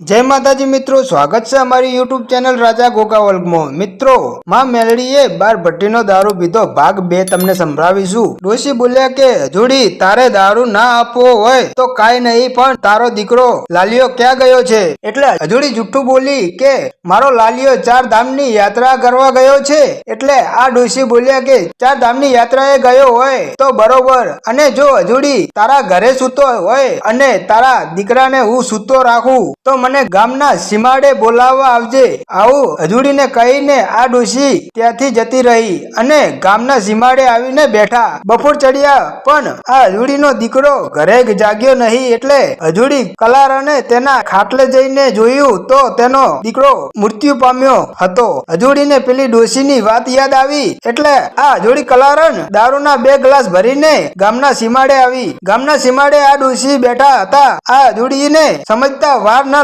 જય માતાજી મિત્રો, સ્વાગત છે અમારી યુટ્યુબ ચેનલ રાજા ગોગાવલ્ગમાં મિત્રો, માં મેલડીએ બાર ભટ્ટીનો દારૂ પીધો, ભાગ બે તમને સંભળાવીશું. ડોશી બોલ્યા કે, જોડી, તારે દારૂ ના આપવો હોય તો કાંઈ નહીં, પણ તારો દીકરો લાલિયો ક્યાં ગયો છે? એટલે હજુડી જુઠ્ઠું બોલી કે, મારો લાલિયો ચાર ધામની યાત્રા કરવા ગયો છે. એટલે આ ડોશી બોલ્યા કે, ચાર ધામની યાત્રાએ ગયો હોય તો બરોબર, અને જો હજુડી તારા ઘરે સૂતો હોય અને તારા દીકરાને હું સૂતો રાખું, તો મને ગામના સીમાડે બોલાવવા આવજે. આવું હજુડીને કહીને આ ડોશી ત્યાંથી જતી રહી અને ગામના સીમાડે આવીને બેઠા. બપોર ચડ્યા પણ આ હજુડીનો દીકરો ઘરે જાગ્યો નહીં એટલે હજુડી કલારને તેના ખાટલે જઈને જોયું તો તેનો દીકરો મૃત્યુ પામ્યો હતો. હજુડીને પેલી ડોશીની વાત યાદ આવી એટલે આ હજુડી કલારણ દારૂના બે ગ્લાસ ભરીને ગામના સીમાડે આવી. ગામના સીમાડે આ ડોશી બેઠા હતા. આ હજુડીને સમજતા વાર ન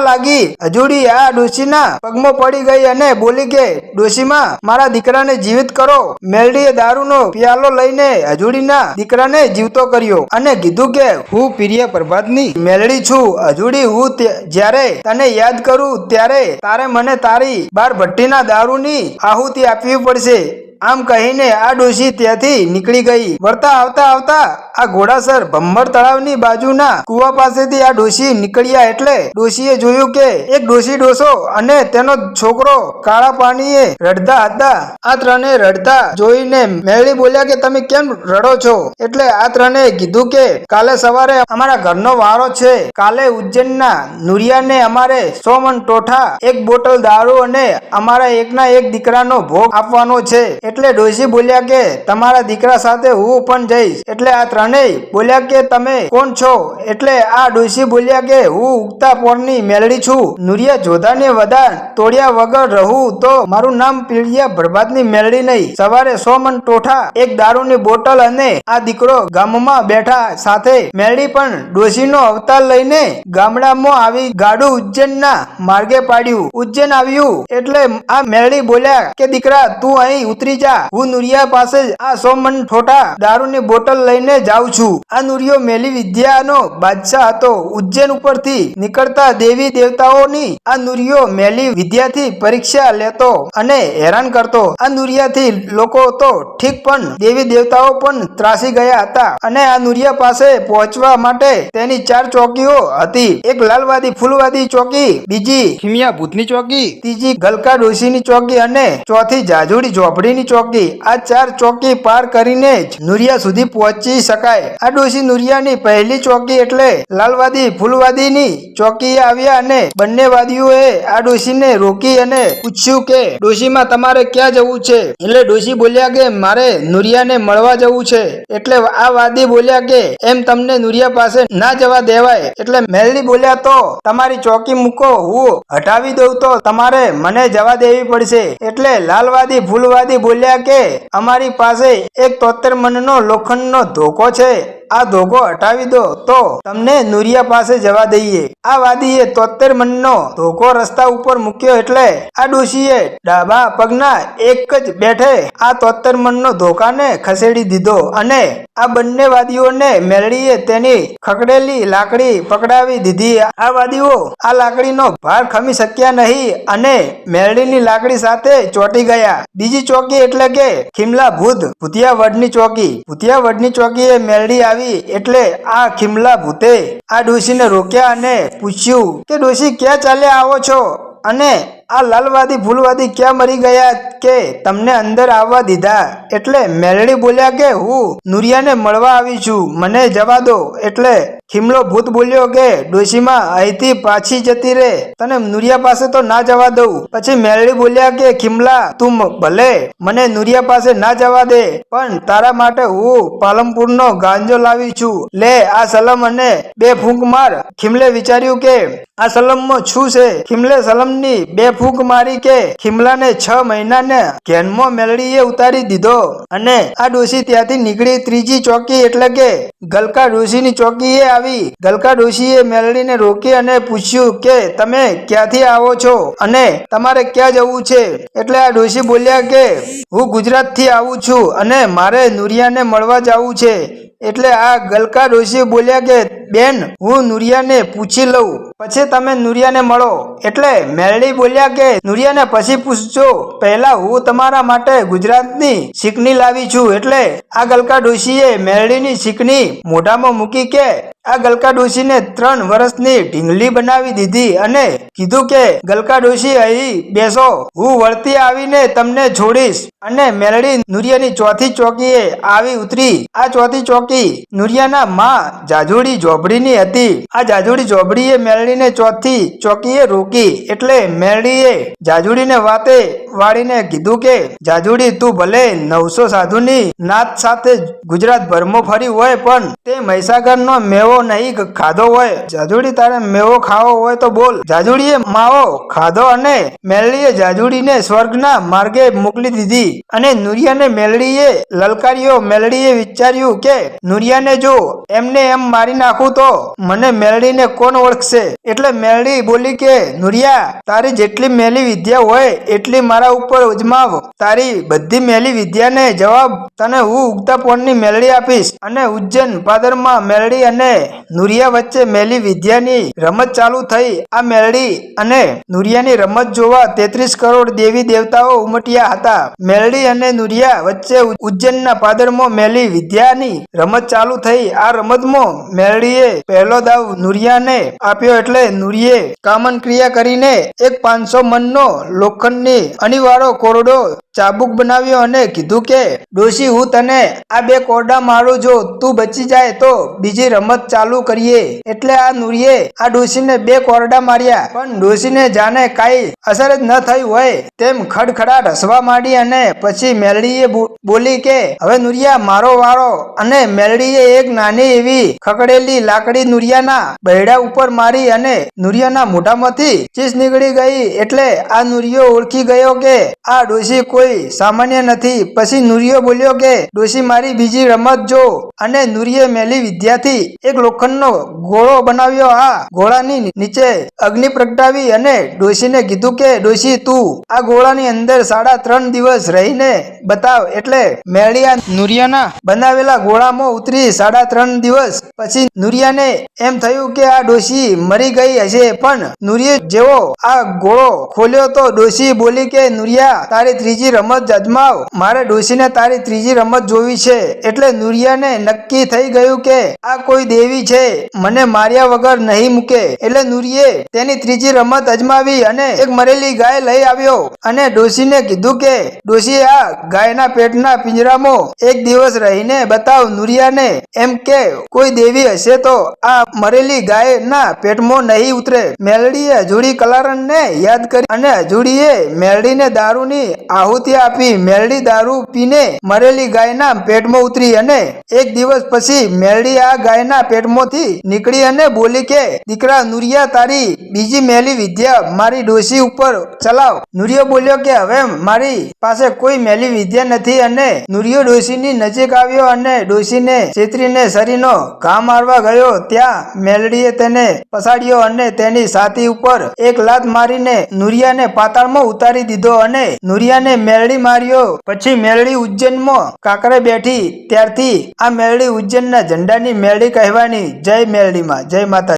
હજુડી આ ડોશીના પગમાં પડી ગઈ અને બોલી કે, ડોશીમાં, મારા દીકરાને જીવિત કરો. મેલડીએ દારૂનો પિયાલો લઈને હજુડીના દીકરાને જીવતો કર્યો અને કીધું કે, હું પ્રિય પ્રભાતની મેલડી છું. હજુડી હું જ્યારે તને યાદ કરું, ત્યારે તારે મને તારી બાર ભટ્ટીના દારૂની આહુતિ આપવી પડશે. આમ કહીને આ ડોશી ત્યાંથી નીકળી ગઈ. વળતા આવતા આવતા આ ઘોડાસર ભમ્મર તળાવની બાજુના કુવા પાસેથી આ ડોશી નીકળ્યા એટલે ડોશીએ જોયું કે એક ડોશી ડોસો અને તેનો છોકરો કાળા પાણીએ રડતા હતા. આ ત્રણે રડતા જોઈને મેળી બોલ્યા કે, તમે કેમ રડો છો? એટલે આ ત્રણે કીધું કે, કાલે સવારે અમારા ઘરનો વારો છે. કાલે ઉજ્જૈનના નુરિયાને અમારે સો મણ ટોઠા, એક બોટલ દારૂ અને અમારા એકના એક દીકરાનો ભોગ આપવાનો છે. એટલે ડોશી બોલ્યા કે, તમારા દીકરા સાથે હું પણ જઈશ. એટલે આ ત્રણેય બોલ્યા કે, તમે કોણ છો? એટલે આ ડોશી બોલ્યા કે, હું ઉગતા પોરની મેલડી છું. નુરિયા જોધાને વધા તોડ્યા વગર રહું તો મારું નામ પીળિયા ભરભાતની મેલડી નહીં. સવારે સો મન ટોઠા, એક દારૂની બોટલ અને આ દીકરો ગામમાં બેઠા સાથે. મેલડી પણ ડોશીનો અવતાર લઈને ગામડામાં આવી ગાડું ઉજ્જૈનના માર્ગે પાડ્યું. ઉજ્જૈન આવ્યું એટલે આ મેલડી બોલ્યા કે, દીકરા, તું અહીં ઉતરી જા. હું નુરિયા પાસે આ સો મન ઠોઠા દારૂની બોટલ લઈને જાઉં છું. આ નુરિયો મેલી વિદ્યાનો બાદશાહ હતો. ઉજ્જૈન ઉપરથી નીકળતા દેવી દેવતાઓની આ નુરિયો મેલી વિદ્યાથી પરીક્ષા લેતો અને હેરાન કરતો. આ નુરિયાથી લોકો તો ઠીક પણ દેવી દેવતાઓ પણ ત્રાસી ગયા હતા અને આ નુરિયા પાસે પહોંચવા માટે તેની ચાર ચોકીઓ હતી. એક લાલવાદી, ફૂલવાદી ચોકી, બીજી ખીમિયા ભૂતની ચોકી, ત્રીજી ગલકા ડોશીની ચોકી અને ચોથી જાજુડી ઝોપડીની ચોકી. આ ચાર ચોકી પાર કરીને જ નુરિયા સુધી પહોંચી શકાય આ ડોશી નુરિયાની પહેલી ચોકી એટલે લાલવાદી, ફૂલવાદીની ચોકીએ આવ્યા અને બંને વાદીઓએ આ ડોશીને રોકી અને પૂછ્યું કે, ડોશીમાં તમારે ક્યાં જવું છે? એટલે ડોશી બોલ્યા કે, મારે નુરિયાને મળવા જવું છે. એટલે આ વાદી બોલ્યા કે, એમ તમને નુરિયા પાસે ના જવા દેવાય. એટલે મેલડી બોલ્યા, તો તમારી ચોકી મૂકો, હું હટાવી દઉં તો તમારે મને જવા દેવી પડશે. એટલે લાલવાદી, ફૂલવાદી બોલ્યા કે, અમારી પાસે એક તોતેર મનનો લોખંડનો ધોકો છે. આ ધોકો હટાવી દો, તો તમને નુરિયા પાસે જવા દઈએ. આ વાદીએ તોતેર મનનો ધોકો રસ્તા ઉપર મૂક્યો એટલે આ ડોશીએ ડાબા પગના એક જ બેઠે આ તોતેર મનનો ધોકાને ખસેડી દીધો અને આ બંને વાદીઓને મેળડીએ તેની ખકડેલી લાકડી પકડાવી દીધી. આ વાદીઓ આ લાકડીનો ભાર ખમી શક્યા નહીં અને મેળડીની લાકડી સાથે ચોંટી ગયા. બીજી ચોકી એટલે કે ખીમલા ભૂત ભૂતિયાવડની ચોકી. ભૂતિયાવડની ચોકીએ મેળડી આવી એટલે આ ખીમલા ભૂતે આ ડોશીને રોક્યા અને પૂછ્યું કે ડોશી ક્યાં ચાલ્યા આવો છો? અને આ લાલવાદી ભૂલવાદી ક્યાં મરી ગયા કે તમને અંદર આવવા દીધા? એટલે મેલડી બોલ્યા કે, હું નુરિયાને મળવા આવી છું. મને જવા દો. એટલે ખીમલો ભૂત બોલ્યો કે, ડોશીમાં, અહીંથી પાછી જતી રે. તને નુરિયા પાસે તો ના જવા દઉં. પછી મેલડી બોલ્યા કે, ખીમલા, તું ભલે મને નુરિયા પાસે ના જવા દે, પણ તારા માટે હું પાલમપુરનો ગાંજો લાવી છું. લે, આ સલમ અને બે ફૂંક માર. ખીમલે વિચાર્યું કે, આ સલમમાં શું છે? ખીમલે સલમની બે ફૂંક મારી કે ખીમલાને છ મહિનાને ઘેનમાં મેલડીએ ઉતારી દીધો. અને આ ડોશી ત્યાંથી નીકળી ત્રીજી ચોકી એટલે કે ગલકા ડોશીની ચોકીએ આવી. ગલકા ડોશીએ મેલડીને રોકી અને પૂછ્યું કે તમે ક્યાંથી આવો છો? અને તમારે ક્યાં જવું છે? એટલે આ ડોશી બોલ્યા કે હું ગુજરાતથી આવું છું અને મારે નુરિયાને મળવા જવું છે. એટલે આ ગલકા ડોશી બોલ્યા કે, બેન, હું નુરિયાને પૂછી લઉં. પછી તમે નુરિયાને મળો. એટલે મેરડી બોલ્યા કે, નુરિયાને પછી પૂછજો. પહેલા હું તમારા માટે ગુજરાતની સીકણી લાવી છું. એટલે આ ગલકા ડોશીએ મેરડીની શીખની મોઢામાં મૂકી કે આ ગલકા ડોશીને ત્રણ વર્ષની ઢીંગલી બનાવી દીધી અને કીધું કે ગલકા ડોશી અહીં બેસો, હું વળતી આવીને તમને છોડીશ. અને મેલડી નુરિયાની ચોથી ચોકીએ આવી ઉતરી. આ ચોથી ચોકી નુરિયાના માં જાજુડી જોબડીની હતી. આ જાજુડી જોબડીએ મેલડીને ચોથી ચોકીએ રોકી એટલે મેલડીએ જાજુડીને વાતે વાળીને કીધું કે, જાજુડી, તું ભલે નવસો સાધુની નાત સાથે ગુજરાત ભરમાં ફરી હોય પણ તે મહીસાગરનો મેવો નહીં ખાધો હોય. જાજુડી તારે મેવો ખાવો હોય તો બોલ. જાજુડીએ માવો ખાધો અને મેલડીએ જાજુડીને સ્વર્ગના માર્ગે મોકલી દીધી. અને નુરિયાને મેલડીએ લલકાર્યો મેલડીએ વિચાર્યું કે, નુરિયાને જો, એમને એમ મારી નાખું તો મને મેલડીને કોણ ઓળખશે? એટલે મેલડી બોલી કે, નુરિયા, તારી જેટલી મેલી વિદ્યા હોય, એટલી મારા ઉપર ઉજમાવ. તારી બધી મેલી વિદ્યાને જવાબ. તને હું ઉગતા પોણની મેલડી આપીશ. અને ઉજ્જૈન પાદરમાં મેલડી અને નુરિયા વચ્ચે મેલી વિદ્યાની રમત ચાલુ થઈ. આ મેલડી અને નુરિયાની રમત જોવા તેત્રીસ કરોડ દેવી દેવતાઓ ઉમટ્યા હતા. મેલડી અને નુરિયા વચ્ચે ઉજ્જૈનના પાદરમાં મેલી વિદ્યાની રમત ચાલુ થઈ. આ રમતમાં મેલડીએ પહેલો દાવ નુરિયાને આપ્યો એટલે નુરિયે કામન ક્રિયા કરીને એક પાંચસો મનનો લોખંડની અનિવાર્ય કોરડો ચાબુક બનાવ્યો અને કીધું કે ડોશી હું તને આ બે કોરડા મારું જો તું બચી જાય તો બીજી રમત ચાલુ કરીએ. એટલે આ નુરિયે આ ડોશીને બે કોરડા માર્યા. પણ ડોશીને જાણે કાંઈ અસર જ ન થઈ હોય તેમ ખડખડાટ હસવા માંડી અને પછી મેલડીએ બોલી કે, હવે નુરિયા, મારો વાળો અને મેલડીએ એક નાની એવી ખકડેલી લાકડી નુરિયાના બૈડા ઉપર મારી અને નુરિયાના મોઢામાંથી ચીસ નીકળી ગઈ. એટલે આ નુરિયો ઓળખી ગયો કે, આ ડોશી કોઈ સામાન્ય નથી. પછી નુરિયો બોલ્યો કે, ડોશી, મારી બીજી રમત જો. અને નુરિયે મેલી વિદ્યાથી એક લોખંડનો ગોળો બનાવ્યો આ ગોળાની નીચે અગ્નિ પ્રગટાવી અને ડોશીને કીધું કે, ડોશી, તું આ ગોળાની અંદર સાડા ત્રણ દિવસ રહીને બતાવ એટલે મેળિયા નુરિયાના બનાવેલા ગોળામાં ઉતરી સાડા ત્રણ દિવસ પછી નુરિયાને એમ થયું કે, આ ડોશી મરી ગઈ હશે, પણ નુરિયે જેવો આ ગોળો ખોલ્યો તો ડોશી બોલી કે, નુરિયા, તારી ત્રીજી રમત અજમાવ. મારે ડોશીને તારી ત્રીજી રમત જોવી છે. એટલે નુરિયાને નક્કી થઈ ગયું કે, આ કોઈ દેવી છે, મને માર્યા વગર નહીં મૂકે. એટલે નુરીએ તેની ત્રીજી રમત અજમાવી અને એક મરેલી ગાય લઈ આવ્યો અને ડોશીને કીધું કે ડોશી આ ગાયના પેટના પિંજરામાં એક દિવસ રહીને બતાવ નુરિયાને, એમ કે, કોઈ દેવી હશે તો આ મરેલી ગાયના પેટમાં નહીં ઉતરે. મેલડીએ હજુડી કલારણને યાદ કરી અને હજુડીએ મેલડીને દારૂની આહુતિ આપી. મેલડી દારૂ પીને મરેલી ગાયના પેટમાં ઉતરી અને એક દિવસ પછી મેલડી આ ગાયના પેટમાંથી નીકળી અને બોલી કે, દીકરા, નુરિયા, તારી બીજી મેલી વિદ્યા મારી ડોશી ઉપર ચલાવ. નુરિયો બોલ્યો કે, હવે મારી પાસે કોઈ મેલી વિદ્યા નથી અને નુરિયો ડોશીની નજીક આવ્યો અને ડોશીને છેતરીને શરીરનો ઘા મારવા ગયો. ત્યાં મેલડીએ તેને પસાડ્યો અને તેની છાતી ઉપર એક લાત મારીને નુરિયાને પાતાળમાં ઉતારી દીધો અને નુરિયાને મેલડી માર્યો. પછી મેલડી ઉજ્જૈનમાં કાકરે બેઠી. ત્યારથી આ મેલડી ઉજ્જૈનના ઝંડાની મેલડી કહેવાની જય મેલડીમાં જય માતા